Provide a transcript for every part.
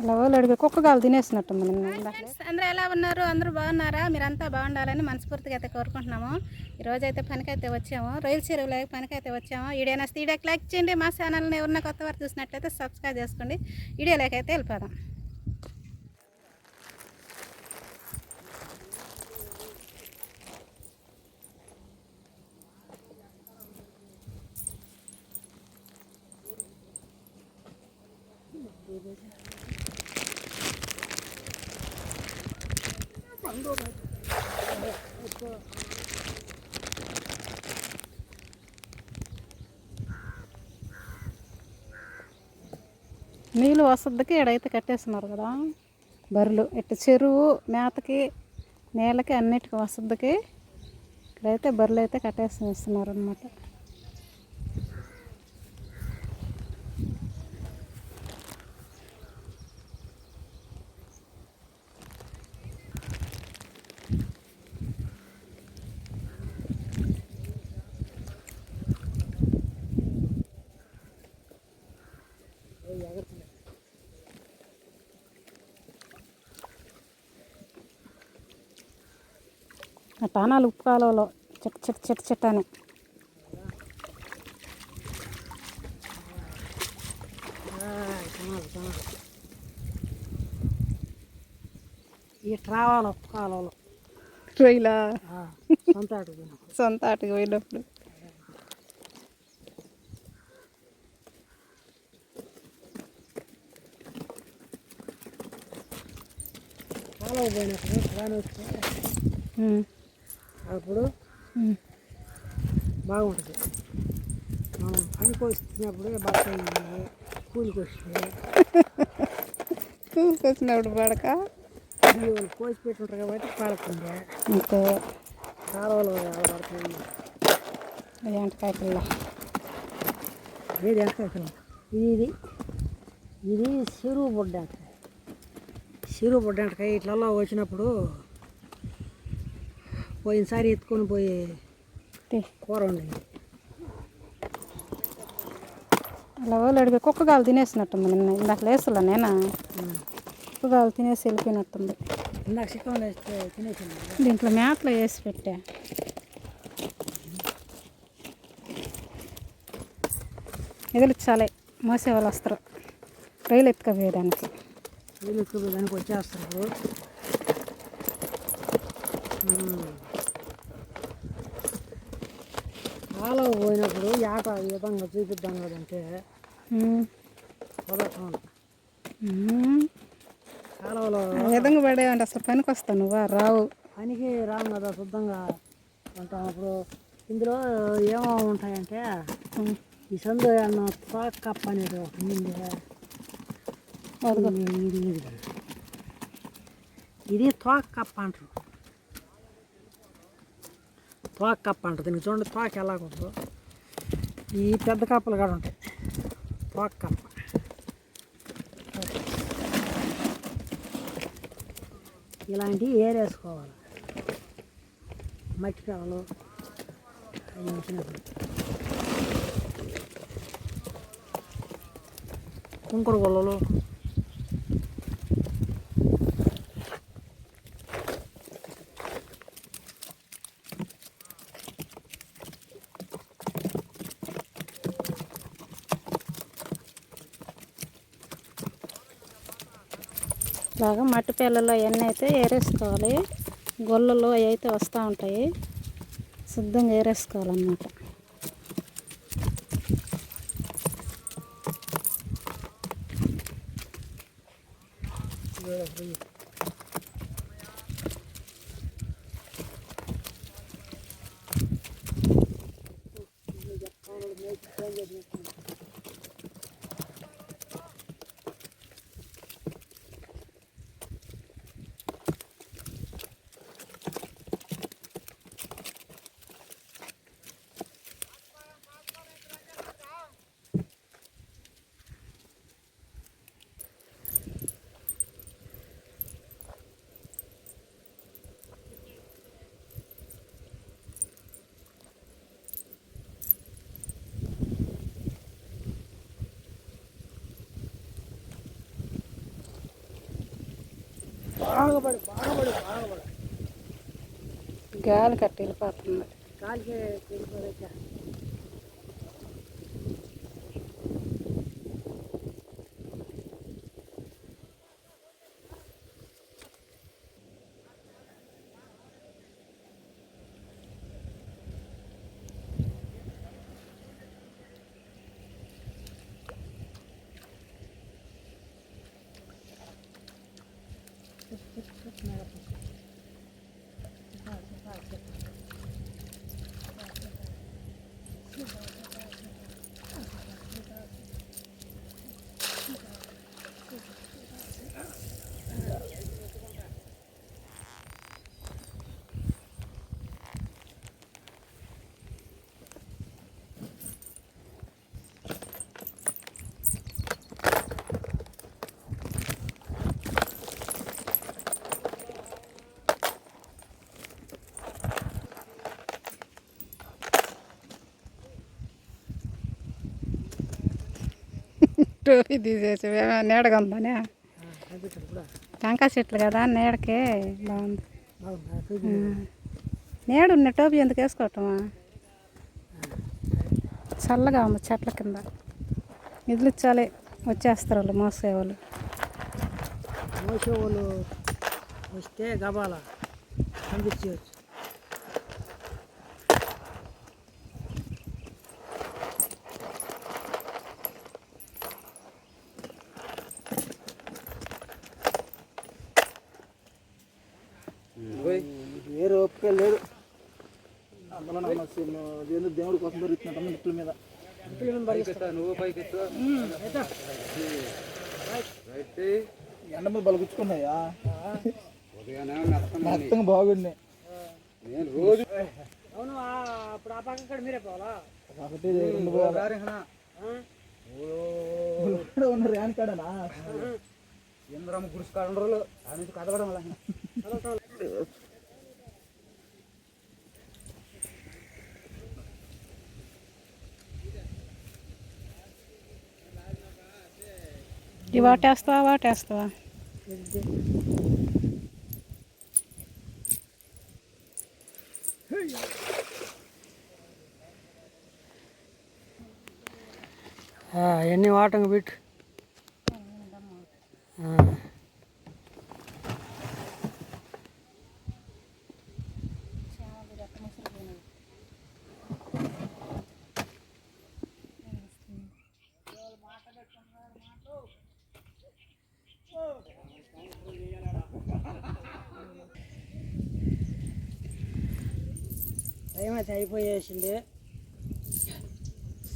అలా వాళ్ళు అడిగి కుక్క గాలు తినేసినట్టుంది నిన్న ఇందాక. అందరూ ఎలా ఉన్నారు? అందరూ బాగున్నారా? మీరంతా బాగుండాలని మనస్ఫూర్తిగా అయితే కోరుకుంటున్నాము. ఈ రోజు అయితే పనికైతే వచ్చాము. రొయ్యల చెరువులో పనికైతే వచ్చాము. వీడియో నస్తే వీడియోకి లైక్ చేయండి. మా ఛానల్ని ఎవరన్నా కొత్త వారు చూసినట్లయితే సబ్స్క్రైబ్ చేసుకోండి. వీడియోలోకి అయితే వెళ్ళిపోదాం. నీళ్ళు వసతికి ఎడైతే కట్టేస్తున్నారు కదా. బర్రెలు ఇట్ట చెరువు మేతకి నీళ్ళకి అన్నిటికీ వసతికి ఇక్కడైతే బర్రెలు అయితే కట్టేసి ఇస్తున్నారు అనమాట ఆ టానాలు ఉప్పు కాలువలో చెట్టు చెట్టు చెట్టు చెట్టు అని. ఇటు రావాలి ఒక్క కాలంలో. రొయ్యలా సొంత సొంత ఆటకి పోయినప్పుడు. కాలువ పోయినప్పుడు. అప్పుడు. బాగుంటుంది. పనికి వచ్చినప్పుడే బట్ట అయ్యి కూలికి వస్తే కూసుకొచ్చినప్పుడు పడక? బియ్యం కోసి పెట్టుంటారు కాబట్టి పడుతుంది ఇంకో కాలువలో పడుతుంది ఎంటకాయ పిల్ల ఏది ఎంత ఎకరం? ఇది ఇది చెరువు బొడ్డ చెరువు బొడ్డ ఇట్లలో వచ్చినప్పుడు పోయినసారి ఎత్తుకొని పోయి. కూర వండింది. అలా వాళ్ళు అడిగి కుక్క గాలు తినేసినట్టుంది నిన్న. ఇందాక లేస్తులా నేనా? కుక్క గాలు తినేసి వెళ్ళిపోయినట్టుంది. ఇందాక చిక్కం వేస్తే తినేసింది. దీంట్లో మేతలో వేసి పెట్టా. ఎదిలిచ్చాలి మోసే వాళ్ళు వస్తారు. రైలు ఎత్తుకపోయేదానికి. వీళ్ళు దానికి వచ్చేస్తారు కాలువ పోయినప్పుడు ఈ విధంగా చూపిద్దాం కదంటే ఆ విధంగా పడేవంటే అసలు పనికి వస్తావు నువ్వా? రావు. పనికి రాము కదా శుద్ధంగా ఉంటాం. అప్పుడు ఇందులో ఏమో ఉంటాయంటే. ఈ సందు అన్న కప్ప అనేది ఒకటి. ఇది ఇది ఇది. ఇది తోక కప్ప అంటారు. తోక కప్ప అంటారు దీనికి చూడండి తోక ఎలాగుందో. ఈ పెద్ద కప్పలు కూడా ఉంటాయి. తోక కప్ప ఇలాంటివి ఏరేసుకోవాలి మట్టి కావాలి అవి కుంకుడు గొల్లలు బాగా మట్టి పిల్లలు అవన్నీ అయితే ఏరేసుకోవాలి గొల్లలు అవి అయితే వస్తూ ఉంటాయి. శుద్ధంగా ఏరేసుకోవాలన్నమాట. Thank బాగా పడి బాగా పడి బాగా పడి గాలి కట్టి వెళ్ళిపోతుంది కాలికి వెళ్ళిపోయాక టోపీ తీసేసి నీడగా ఉందనే? టెంకాయ చెట్లు కదా నీడకే బాగుంది. నీడ ఉన్న టోపీ ఎందుకు వేసుకోవటమా? చల్లగా ఉంది చెట్ల కింద. నిధులు ఇచ్చాలి వచ్చేస్తారు వాళ్ళు మోసేవాళ్ళు మోసే వాళ్ళు వస్తే గబాల పంపించవచ్చు అదేందో దేవుడి కోసం దొరుకుతున్నట్టు నిప్పుల మీద. ఎండ మీద బలగుచ్చుకున్నాయా? మొత్తంగా బాగున్నాయి. అవును ఆ- అప్పుడు ఆ పక్క మీరే పోవాలా? ఒకటి రెండు ఉన్న ర్యాన్ కాడనా? ఇంద్రమ్మ గుడిసి కాడ రోజులు ఆ నుంచి కదలడం వల్ల. ఇవి వాటేస్తావా వాటేస్తావా? ఎన్ని వాటంగా పెట్టు. టైం అయితే అయిపోయేసింది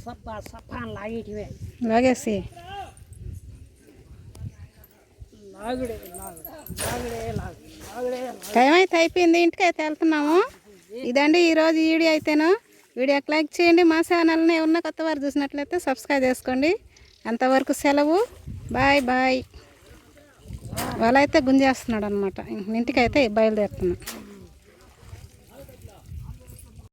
సప్ప సప్ప అని లాగేటివే. లాగేసి. లాగుడే లాగుడే లాగుడే లాగు లాగుడే టైం అయితే అయిపోయింది ఇంటికి అయితే వెళ్తున్నాము. ఇదండి ఈరోజు వీడియో అయితేను. వీడియోకి లైక్ చేయండి మా ఛానల్ని ఎవరన్నా కొత్త వారు చూసినట్లయితే సబ్స్క్రైబ్ చేసుకోండి. అంతవరకు సెలవు. Bye bye. వాళ్ళైతే గుంజేస్తున్నాడు అనమాట ఇంటికి అయితే బయలుదేరుతున్నాం.